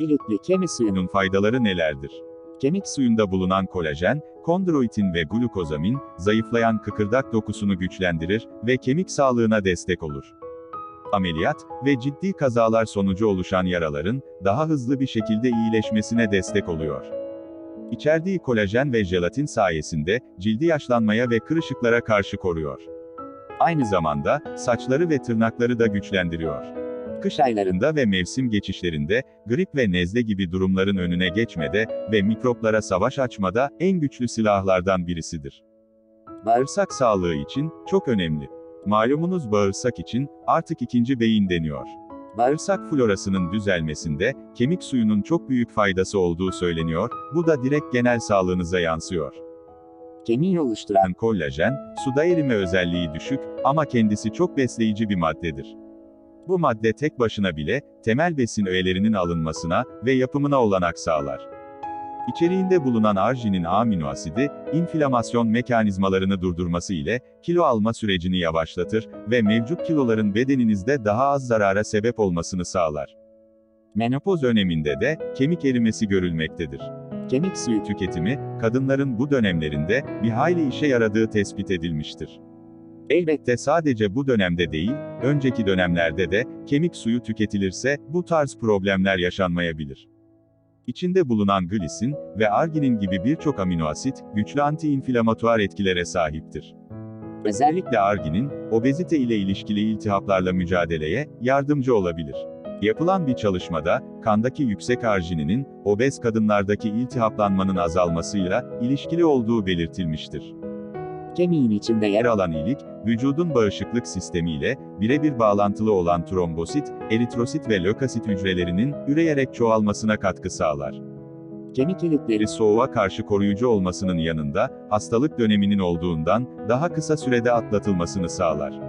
İlikli suyu. Suyunun faydaları nelerdir? Kemik suyunda bulunan kolajen, kondroitin ve glukozamin, zayıflayan kıkırdak dokusunu güçlendirir ve kemik sağlığına destek olur. Ameliyat ve ciddi kazalar sonucu oluşan yaraların, daha hızlı bir şekilde iyileşmesine destek oluyor. İçerdiği kolajen ve jelatin sayesinde, cildi yaşlanmaya ve kırışıklara karşı koruyor. Aynı zamanda, saçları ve tırnakları da güçlendiriyor. Kış aylarında ve mevsim geçişlerinde, grip ve nezle gibi durumların önüne geçmede ve mikroplara savaş açmada en güçlü silahlardan birisidir. Bağırsak sağlığı için çok önemli. Malumunuz bağırsak için artık ikinci beyin deniyor. Bağırsak florasının düzelmesinde kemik suyunun çok büyük faydası olduğu söyleniyor. Bu da direkt genel sağlığınıza yansıyor. kemiği oluşturan Kollajen, suda erime özelliği düşük ama kendisi çok besleyici bir maddedir. Bu madde tek başına bile, temel besin öğelerinin alınmasına ve yapımına olanak sağlar. İçeriğinde bulunan arginin amino asidi, inflamasyon mekanizmalarını durdurması ile, kilo alma sürecini yavaşlatır ve mevcut kiloların bedeninizde daha az zarara sebep olmasını sağlar. Menopoz döneminde de, kemik erimesi görülmektedir. kemik suyu Tüketimi, kadınların bu dönemlerinde, bir hayli işe yaradığı tespit edilmiştir. Elbette sadece bu dönemde değil, önceki dönemlerde de, kemik suyu tüketilirse, bu tarz problemler yaşanmayabilir. İçinde bulunan glisin ve arginin gibi birçok amino asit, güçlü anti-inflamatuar etkilere sahiptir. Özellikle arginin, obezite ile ilişkili iltihaplarla mücadeleye yardımcı olabilir. Yapılan bir çalışmada, kandaki yüksek argininin, obez kadınlardaki iltihaplanmanın azalmasıyla ilişkili olduğu belirtilmiştir. Kemiğin içinde yer alan ilik, vücudun bağışıklık sistemiyle birebir bağlantılı olan trombosit, eritrosit ve lökosit hücrelerinin üreyerek çoğalmasına katkı sağlar. kemik ilikleri soğuğa karşı koruyucu olmasının yanında, hastalık döneminin olduğundan daha kısa sürede atlatılmasını sağlar.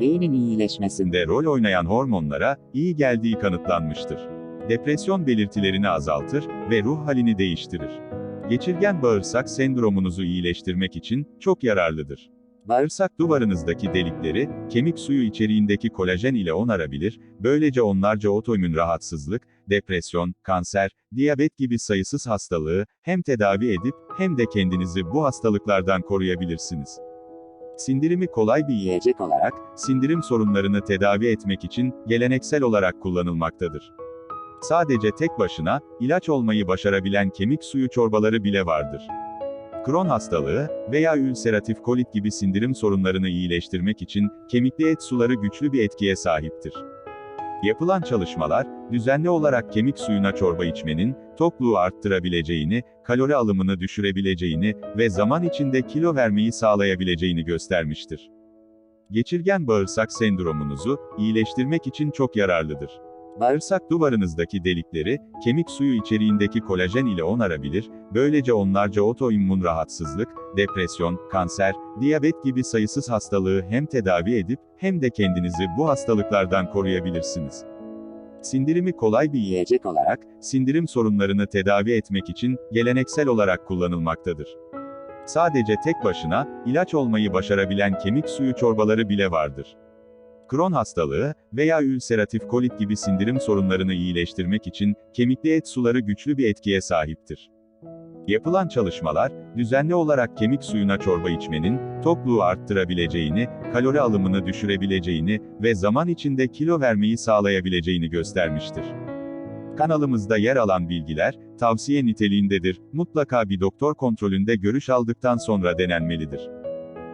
beynin iyileşmesinde de rol oynayan hormonlara iyi geldiği kanıtlanmıştır. Depresyon belirtilerini azaltır ve ruh halini değiştirir. Geçirgen bağırsak sendromunuzu iyileştirmek için çok yararlıdır. Bağırsak duvarınızdaki delikleri, kemik suyu içeriğindeki kolajen ile onarabilir, böylece onlarca otoimmün rahatsızlık, depresyon, kanser, diyabet gibi sayısız hastalığı hem tedavi edip hem de kendinizi bu hastalıklardan koruyabilirsiniz. Sindirimi kolay bir yiyecek olarak sindirim sorunlarını tedavi etmek için geleneksel olarak kullanılmaktadır. Sadece tek başına ilaç olmayı başarabilen kemik suyu çorbaları bile vardır. Kron hastalığı veya ülseratif kolit gibi sindirim sorunlarını iyileştirmek için kemikli et suları güçlü bir etkiye sahiptir. Yapılan çalışmalar, düzenli olarak kemik suyuna çorba içmenin, tokluğu arttırabileceğini, kalori alımını düşürebileceğini ve zaman içinde kilo vermeyi sağlayabileceğini göstermiştir. Geçirgen bağırsak sendromunuzu iyileştirmek için çok yararlıdır. Bağırsak duvarınızdaki delikleri, kemik suyu içeriğindeki kolajen ile onarabilir, böylece onlarca otoimmün rahatsızlık, depresyon, kanser, diyabet gibi sayısız hastalığı hem tedavi edip, hem de kendinizi bu hastalıklardan koruyabilirsiniz. Sindirimi kolay bir yiyecek olarak sindirim sorunlarını tedavi etmek için geleneksel olarak kullanılmaktadır. Sadece tek başına ilaç olmayı başarabilen kemik suyu çorbaları bile vardır. Kron hastalığı veya ülseratif kolit gibi sindirim sorunlarını iyileştirmek için kemikli et suları güçlü bir etkiye sahiptir. Yapılan çalışmalar, düzenli olarak kemik suyuna çorba içmenin, tokluğu arttırabileceğini, kalori alımını düşürebileceğini ve zaman içinde kilo vermeyi sağlayabileceğini göstermiştir. Kanalımızda yer alan bilgiler, tavsiye niteliğindedir, mutlaka bir doktor kontrolünde görüş aldıktan sonra denenmelidir.